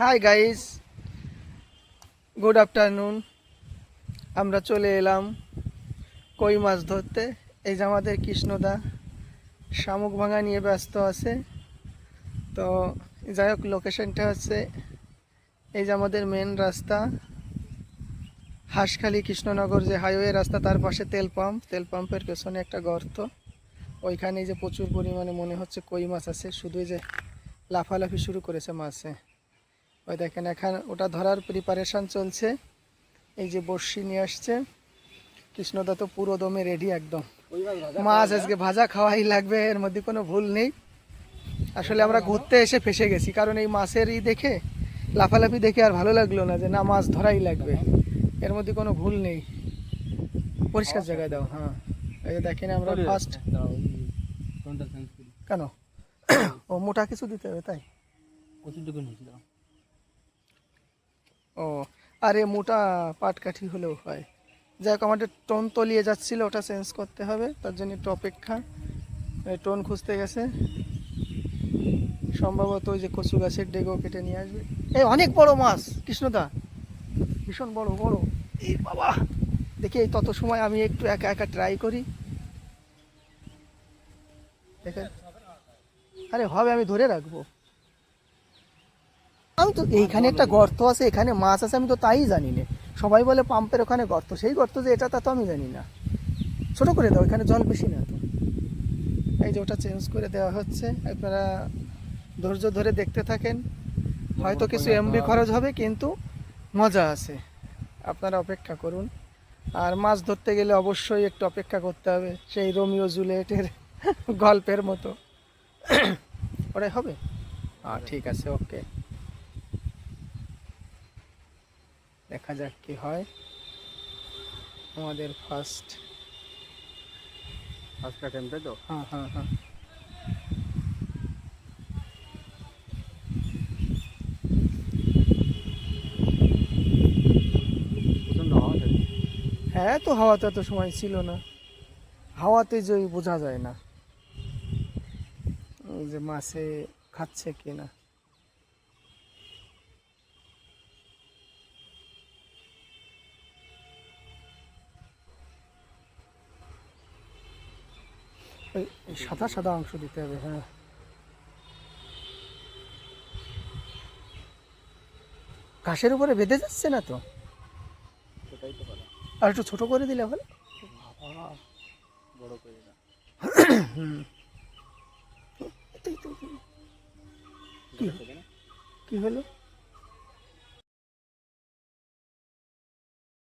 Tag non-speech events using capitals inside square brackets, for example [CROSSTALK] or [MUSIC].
Hi guys good afternoon আমরা চলে এলাম কই মাছ ধরতে। এই যে আমাদের কৃষ্ণদা শামুক ভাঙা নিয়ে ব্যস্ত আছে। তো যাই হোক লোকেশনটা হচ্ছে এই যে আমাদের মেন রাস্তা। হাঁসখালি কৃষ্ণনগর যে হাইওয়ে রাস্তা, তার পাশে তেল পাম্প। তেল পাম্পের পেছনে একটা গর্ত। ওইখানে যে প্রচুর পরিমাণে মনে হচ্ছে কই মাছ আছে। শুধু যে লাফালাফি শুরু করেছে মাছে। ওই দেখেন এখন ওটা ধরার প্রিপারেশন চলছে। এই যে বড়শি নিয়ে আসছে। কৃষ্ণদা তো পুরো দমে রেডি একদম। মাছ আজকে ভাজা খাওয়াই লাগবে এর মধ্যে কোনো ভুল নেই। আসলে আমরা ঘুরতে এসে ফেসে গেছি কারণ এই মাছের ই দেখে লাফালাফি দেখে আর ভালো লাগল না যে না মাছ ধরাই লাগবে। এর মধ্যে কোনো ভুল নেই। পরিষ্কার জায়গায় দাও হ্যাঁ। এই যে দেখেন আমরা ফার্স্ট কেন? [COUGHS] ও মোটা কিছু দিতে হবে তাই? ও, আরে মোটা পাটকাঠি হলেও হয়। যাই হোক, আমাদের টোন তলিয়ে যাচ্ছিল, ওটা চেঞ্জ করতে হবে, তার জন্য একটু অপেক্ষা। টোন খুঁজতে গেছে। সম্ভবত ওই যে কচু গাছের ডেগো কেটে নিয়ে আসবে। এই অনেক বড় মাছ, কৃষ্ণদা। ভীষণ বড় বড়। এই বাবা, দেখি এই তত সময় আমি একটু একা একা ট্রাই করি। দেখেন। আরে হবে, আমি ধরে রাখব। আমি তো এইখানে একটা গর্ত আছে এখানে মাছ আছে আমি তো তাই জানি না। সবাই বলে পাম্পের ওখানে গর্ত সেই গর্ত যে এটা তা তো আমি জানি না। ছোট করে দাও এখানে জল বেশি না তো। এই যে ওটা চেঞ্জ করে দেওয়া হচ্ছে আপনারা ধৈর্য ধরে দেখতে থাকেন। হয়তো কিছু এমবি খরচ হবে কিন্তু মজা আছে। আপনারা অপেক্ষা করুন। আর মাছ ধরতে গেলে অবশ্যই একটু অপেক্ষা করতে হবে সেই রোমিও জুলিয়েটের [LAUGHS] গল্পের মতো। [COUGHS] ওটাই হবে? হ্যাঁ ঠিক আছে ওকে। দেখা যাক কি হয়। আমাদের ফার্স্ট ফার্স্ট টেম্পে তো? হ্যাঁ হ্যাঁ হ্যাঁ। হ্যাঁ তো হাওয়াতে এত সময় ছিল না। হাওয়াতে যে বোঝা যায় না। যে মাছে খাচ্ছে কি ওই সাদা সাদা অংশ দিতে হবে হ্যাঁ। ঘাসের উপরে বেঁধে যাচ্ছে না তো? আর একটু ছোট করে দিলে ভালো। বড় করে না কি হলো?